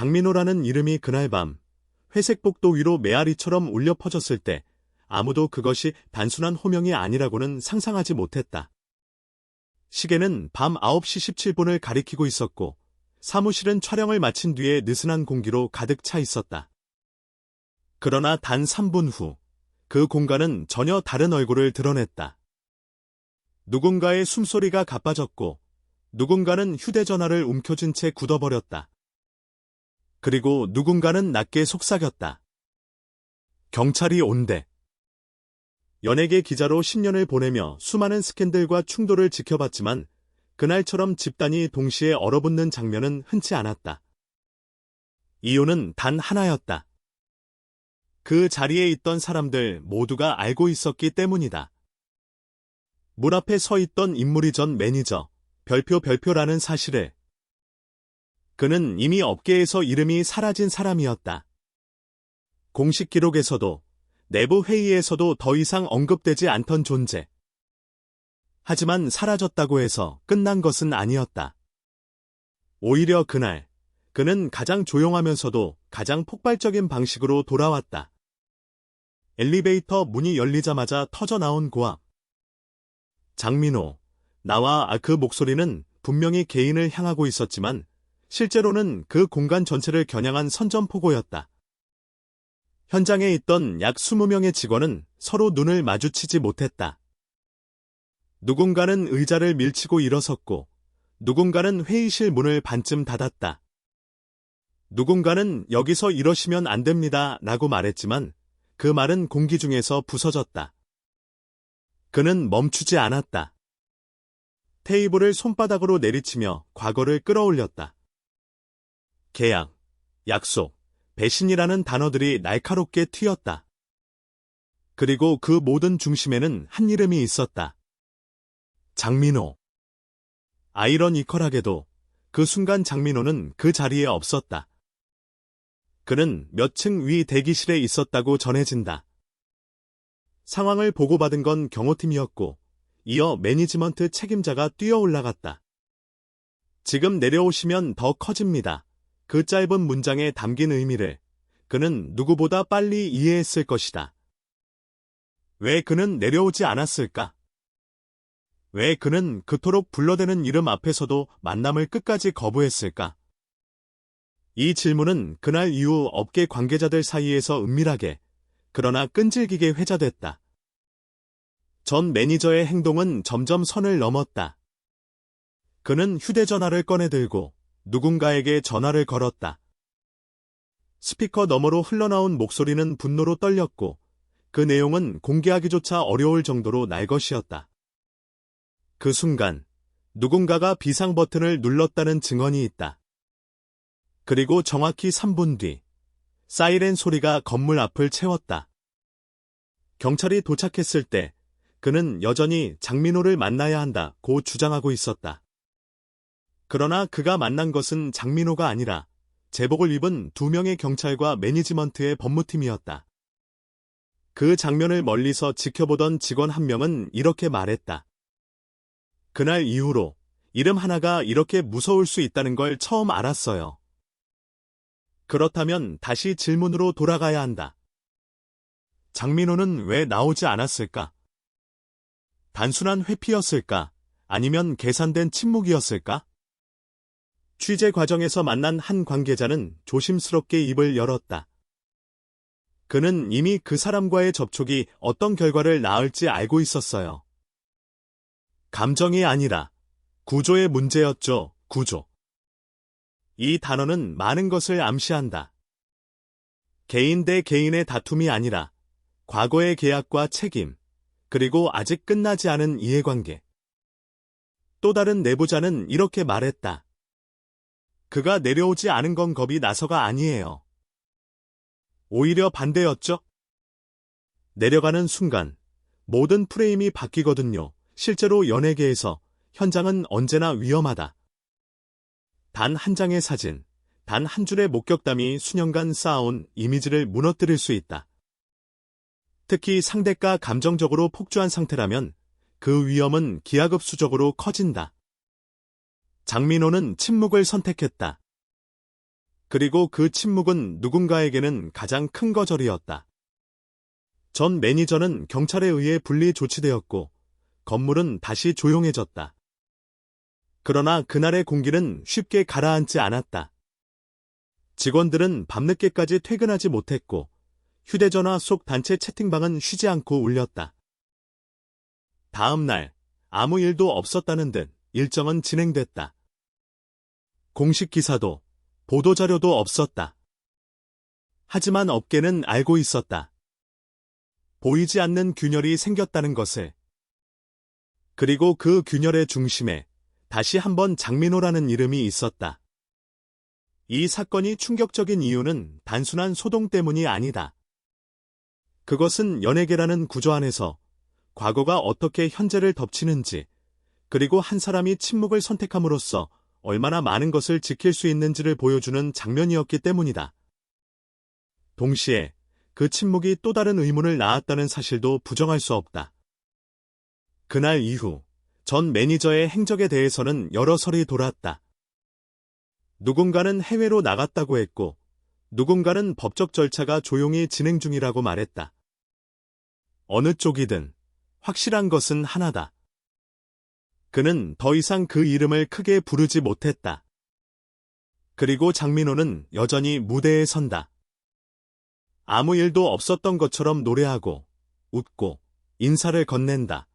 장민호라는 이름이 그날 밤 회색 복도 위로 메아리처럼 울려 퍼졌을 때 아무도 그것이 단순한 호명이 아니라고는 상상하지 못했다. 시계는 밤 9시 17분을 가리키고 있었고 사무실은 촬영을 마친 뒤에 느슨한 공기로 가득 차 있었다. 그러나 단 3분 후 그 공간은 전혀 다른 얼굴을 드러냈다. 누군가의 숨소리가 가빠졌고 누군가는 휴대전화를 움켜쥔 채 굳어버렸다. 그리고 누군가는 낮게 속삭였다. 경찰이 온대. 연예계 기자로 10년을 보내며 수많은 스캔들과 충돌을 지켜봤지만 그날처럼 집단이 동시에 얼어붙는 장면은 흔치 않았다. 이유는 단 하나였다. 그 자리에 있던 사람들 모두가 알고 있었기 때문이다. 문 앞에 서 있던 인물이 전 매니저, 별표 별표라는 사실을. 그는 이미 업계에서 이름이 사라진 사람이었다. 공식 기록에서도 내부 회의에서도 더 이상 언급되지 않던 존재. 하지만 사라졌다고 해서 끝난 것은 아니었다. 오히려 그날, 그는 가장 조용하면서도 가장 폭발적인 방식으로 돌아왔다. 엘리베이터 문이 열리자마자 터져 나온 고함. 장민호, 나와 그 목소리는 분명히 개인을 향하고 있었지만 실제로는 그 공간 전체를 겨냥한 선전포고였다. 현장에 있던 약 20명의 직원은 서로 눈을 마주치지 못했다. 누군가는 의자를 밀치고 일어섰고 누군가는 회의실 문을 반쯤 닫았다. 누군가는 여기서 이러시면 안 됩니다 라고 말했지만 그 말은 공기 중에서 부서졌다. 그는 멈추지 않았다. 테이블을 손바닥으로 내리치며 과거를 끌어올렸다. 계약, 약속, 배신이라는 단어들이 날카롭게 튀었다. 그리고 그 모든 중심에는 한 이름이 있었다. 장민호. 아이러니컬하게도 그 순간 장민호는 그 자리에 없었다. 그는 몇 층 위 대기실에 있었다고 전해진다. 상황을 보고받은 건 경호팀이었고, 이어 매니지먼트 책임자가 뛰어 올라갔다. 지금 내려오시면 더 커집니다. 그 짧은 문장에 담긴 의미를 그는 누구보다 빨리 이해했을 것이다. 왜 그는 내려오지 않았을까? 왜 그는 그토록 불러대는 이름 앞에서도 만남을 끝까지 거부했을까? 이 질문은 그날 이후 업계 관계자들 사이에서 은밀하게, 그러나 끈질기게 회자됐다. 전 매니저의 행동은 점점 선을 넘었다. 그는 휴대전화를 꺼내들고 누군가에게 전화를 걸었다. 스피커 너머로 흘러나온 목소리는 분노로 떨렸고 그 내용은 공개하기조차 어려울 정도로 날 것이었다. 그 순간 누군가가 비상 버튼을 눌렀다는 증언이 있다. 그리고 정확히 3분 뒤 사이렌 소리가 건물 앞을 채웠다. 경찰이 도착했을 때 그는 여전히 장민호를 만나야 한다고 주장하고 있었다. 그러나 그가 만난 것은 장민호가 아니라 제복을 입은 두 명의 경찰과 매니지먼트의 법무팀이었다. 그 장면을 멀리서 지켜보던 직원 한 명은 이렇게 말했다. 그날 이후로 이름 하나가 이렇게 무서울 수 있다는 걸 처음 알았어요. 그렇다면 다시 질문으로 돌아가야 한다. 장민호는 왜 나오지 않았을까? 단순한 회피였을까? 아니면 계산된 침묵이었을까? 취재 과정에서 만난 한 관계자는 조심스럽게 입을 열었다. 그는 이미 그 사람과의 접촉이 어떤 결과를 낳을지 알고 있었어요. 감정이 아니라 구조의 문제였죠, 구조. 이 단어는 많은 것을 암시한다. 개인 대 개인의 다툼이 아니라 과거의 계약과 책임, 그리고 아직 끝나지 않은 이해관계. 또 다른 내부자는 이렇게 말했다. 그가 내려오지 않은 건 겁이 나서가 아니에요. 오히려 반대였죠? 내려가는 순간 모든 프레임이 바뀌거든요. 실제로 연예계에서 현장은 언제나 위험하다. 단 한 장의 사진, 단 한 줄의 목격담이 수년간 쌓아온 이미지를 무너뜨릴 수 있다. 특히 상대가 감정적으로 폭주한 상태라면 그 위험은 기하급수적으로 커진다. 장민호는 침묵을 선택했다. 그리고 그 침묵은 누군가에게는 가장 큰 거절이었다. 전 매니저는 경찰에 의해 분리 조치되었고 건물은 다시 조용해졌다. 그러나 그날의 공기는 쉽게 가라앉지 않았다. 직원들은 밤늦게까지 퇴근하지 못했고 휴대전화 속 단체 채팅방은 쉬지 않고 울렸다. 다음 날 아무 일도 없었다는 듯 일정은 진행됐다. 공식 기사도 보도자료도 없었다. 하지만 업계는 알고 있었다. 보이지 않는 균열이 생겼다는 것을. 그리고 그 균열의 중심에 다시 한번 장민호라는 이름이 있었다. 이 사건이 충격적인 이유는 단순한 소동 때문이 아니다. 그것은 연예계라는 구조 안에서 과거가 어떻게 현재를 덮치는지, 그리고 한 사람이 침묵을 선택함으로써 얼마나 많은 것을 지킬 수 있는지를 보여주는 장면이었기 때문이다. 동시에 그 침묵이 또 다른 의문을 낳았다는 사실도 부정할 수 없다. 그날 이후 전 매니저의 행적에 대해서는 여러 설이 돌았다. 누군가는 해외로 나갔다고 했고, 누군가는 법적 절차가 조용히 진행 중이라고 말했다. 어느 쪽이든 확실한 것은 하나다. 그는 더 이상 그 이름을 크게 부르지 못했다. 그리고 장민호는 여전히 무대에 선다. 아무 일도 없었던 것처럼 노래하고, 웃고, 인사를 건넨다.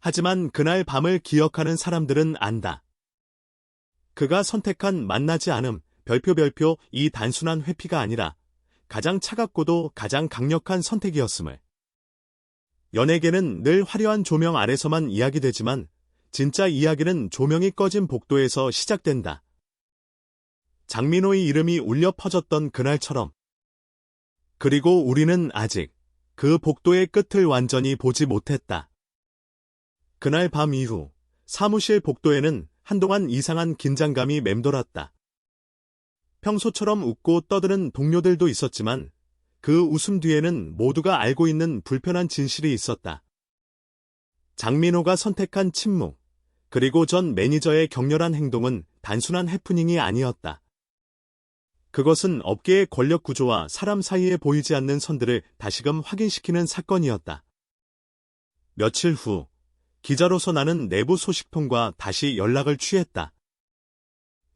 하지만 그날 밤을 기억하는 사람들은 안다. 그가 선택한 만나지 않음, 별표 별표 이 단순한 회피가 아니라 가장 차갑고도 가장 강력한 선택이었음을. 연예계는 늘 화려한 조명 아래서만 이야기되지만 진짜 이야기는 조명이 꺼진 복도에서 시작된다. 장민호의 이름이 울려 퍼졌던 그날처럼. 그리고 우리는 아직 그 복도의 끝을 완전히 보지 못했다. 그날 밤 이후 사무실 복도에는 한동안 이상한 긴장감이 맴돌았다. 평소처럼 웃고 떠드는 동료들도 있었지만 그 웃음 뒤에는 모두가 알고 있는 불편한 진실이 있었다. 장민호가 선택한 침묵, 그리고 전 매니저의 격렬한 행동은 단순한 해프닝이 아니었다. 그것은 업계의 권력 구조와 사람 사이에 보이지 않는 선들을 다시금 확인시키는 사건이었다. 며칠 후, 기자로서 나는 내부 소식통과 다시 연락을 취했다.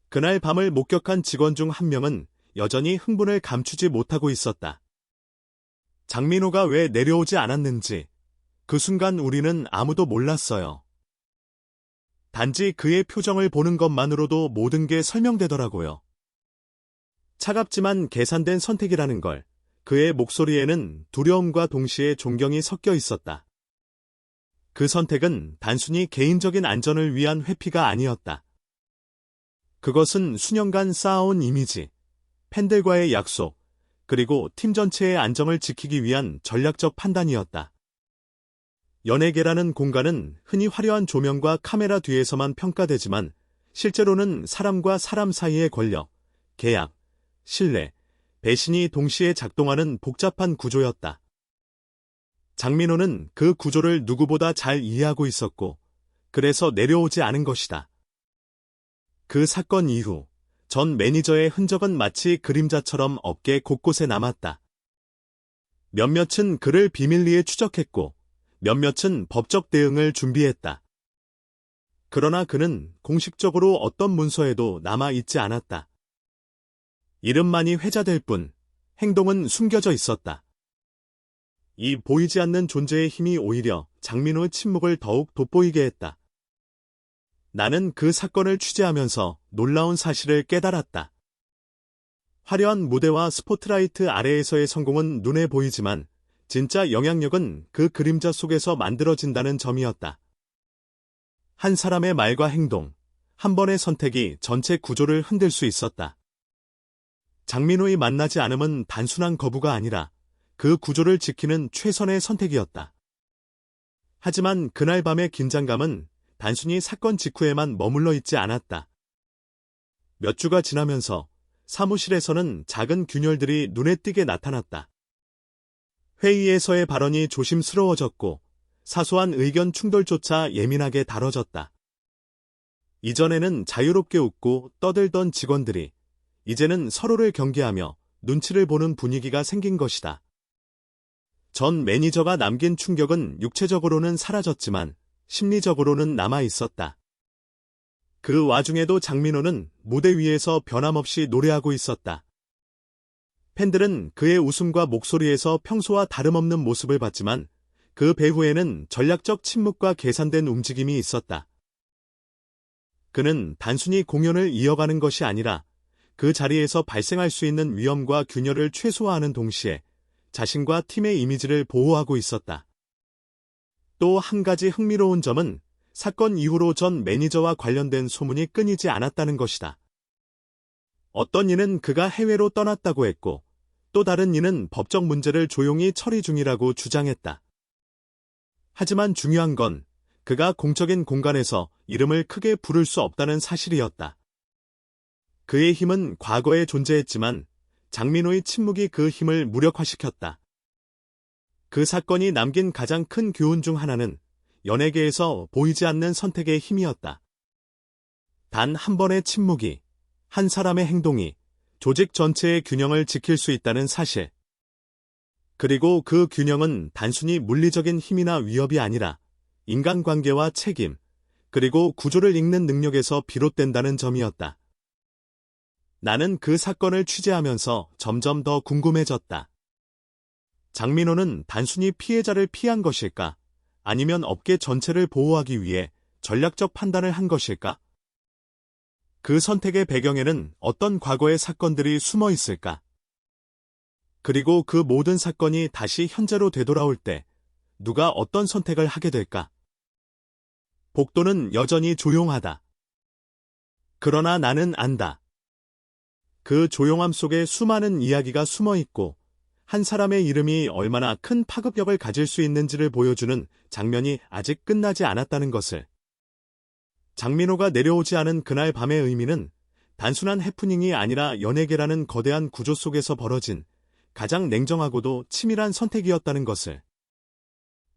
그날 밤을 목격한 직원 중 한 명은 여전히 흥분을 감추지 못하고 있었다. 장민호가 왜 내려오지 않았는지 그 순간 우리는 아무도 몰랐어요. 단지 그의 표정을 보는 것만으로도 모든 게 설명되더라고요. 차갑지만 계산된 선택이라는 걸 그의 목소리에는 두려움과 동시에 존경이 섞여 있었다. 그 선택은 단순히 개인적인 안전을 위한 회피가 아니었다. 그것은 수년간 쌓아온 이미지, 팬들과의 약속, 그리고 팀 전체의 안정을 지키기 위한 전략적 판단이었다. 연예계라는 공간은 흔히 화려한 조명과 카메라 뒤에서만 평가되지만 실제로는 사람과 사람 사이의 권력, 계약, 신뢰, 배신이 동시에 작동하는 복잡한 구조였다. 장민호는 그 구조를 누구보다 잘 이해하고 있었고, 그래서 내려오지 않은 것이다. 그 사건 이후 전 매니저의 흔적은 마치 그림자처럼 업계 곳곳에 남았다. 몇몇은 그를 비밀리에 추적했고 몇몇은 법적 대응을 준비했다. 그러나 그는 공식적으로 어떤 문서에도 남아있지 않았다. 이름만이 회자될 뿐 행동은 숨겨져 있었다. 이 보이지 않는 존재의 힘이 오히려 장민호의 침묵을 더욱 돋보이게 했다. 나는 그 사건을 취재하면서 놀라운 사실을 깨달았다. 화려한 무대와 스포트라이트 아래에서의 성공은 눈에 보이지만 진짜 영향력은 그 그림자 속에서 만들어진다는 점이었다. 한 사람의 말과 행동, 한 번의 선택이 전체 구조를 흔들 수 있었다. 장민호의 만나지 않음은 단순한 거부가 아니라 그 구조를 지키는 최선의 선택이었다. 하지만 그날 밤의 긴장감은 단순히 사건 직후에만 머물러 있지 않았다. 몇 주가 지나면서 사무실에서는 작은 균열들이 눈에 띄게 나타났다. 회의에서의 발언이 조심스러워졌고 사소한 의견 충돌조차 예민하게 다뤄졌다. 이전에는 자유롭게 웃고 떠들던 직원들이 이제는 서로를 경계하며 눈치를 보는 분위기가 생긴 것이다. 전 매니저가 남긴 충격은 육체적으로는 사라졌지만 심리적으로는 남아 있었다. 그 와중에도 장민호는 무대 위에서 변함없이 노래하고 있었다. 팬들은 그의 웃음과 목소리에서 평소와 다름없는 모습을 봤지만 그 배후에는 전략적 침묵과 계산된 움직임이 있었다. 그는 단순히 공연을 이어가는 것이 아니라 그 자리에서 발생할 수 있는 위험과 균열을 최소화하는 동시에 자신과 팀의 이미지를 보호하고 있었다. 또 한 가지 흥미로운 점은 사건 이후로 전 매니저와 관련된 소문이 끊이지 않았다는 것이다. 어떤 이는 그가 해외로 떠났다고 했고, 또 다른 이는 법적 문제를 조용히 처리 중이라고 주장했다. 하지만 중요한 건 그가 공적인 공간에서 이름을 크게 부를 수 없다는 사실이었다. 그의 힘은 과거에 존재했지만 장민호의 침묵이 그 힘을 무력화시켰다. 그 사건이 남긴 가장 큰 교훈 중 하나는 연예계에서 보이지 않는 선택의 힘이었다. 단 한 번의 침묵이, 한 사람의 행동이 조직 전체의 균형을 지킬 수 있다는 사실. 그리고 그 균형은 단순히 물리적인 힘이나 위협이 아니라 인간관계와 책임, 그리고 구조를 읽는 능력에서 비롯된다는 점이었다. 나는 그 사건을 취재하면서 점점 더 궁금해졌다. 장민호는 단순히 피해자를 피한 것일까? 아니면 업계 전체를 보호하기 위해 전략적 판단을 한 것일까? 그 선택의 배경에는 어떤 과거의 사건들이 숨어 있을까? 그리고 그 모든 사건이 다시 현재로 되돌아올 때 누가 어떤 선택을 하게 될까? 복도는 여전히 조용하다. 그러나 나는 안다. 그 조용함 속에 수많은 이야기가 숨어 있고 한 사람의 이름이 얼마나 큰 파급력을 가질 수 있는지를 보여주는 장면이 아직 끝나지 않았다는 것을. 장민호가 내려오지 않은 그날 밤의 의미는 단순한 해프닝이 아니라 연예계라는 거대한 구조 속에서 벌어진 가장 냉정하고도 치밀한 선택이었다는 것을.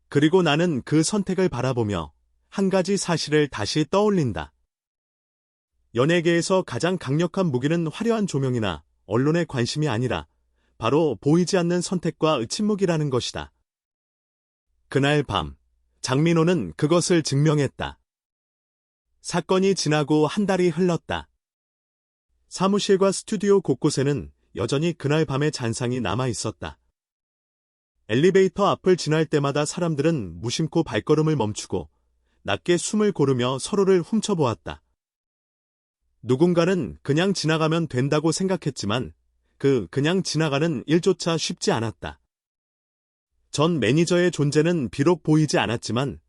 그리고 나는 그 선택을 바라보며 한 가지 사실을 다시 떠올린다. 연예계에서 가장 강력한 무기는 화려한 조명이나 언론의 관심이 아니라 바로 보이지 않는 선택과 침묵이라는 것이다. 그날 밤, 장민호는 그것을 증명했다. 사건이 지나고 한 달이 흘렀다. 사무실과 스튜디오 곳곳에는 여전히 그날 밤의 잔상이 남아 있었다. 엘리베이터 앞을 지날 때마다 사람들은 무심코 발걸음을 멈추고 낮게 숨을 고르며 서로를 훔쳐보았다. 누군가는 그냥 지나가면 된다고 생각했지만 그 그냥 지나가는 일조차 쉽지 않았다. 전 매니저의 존재는 비록 보이지 않았지만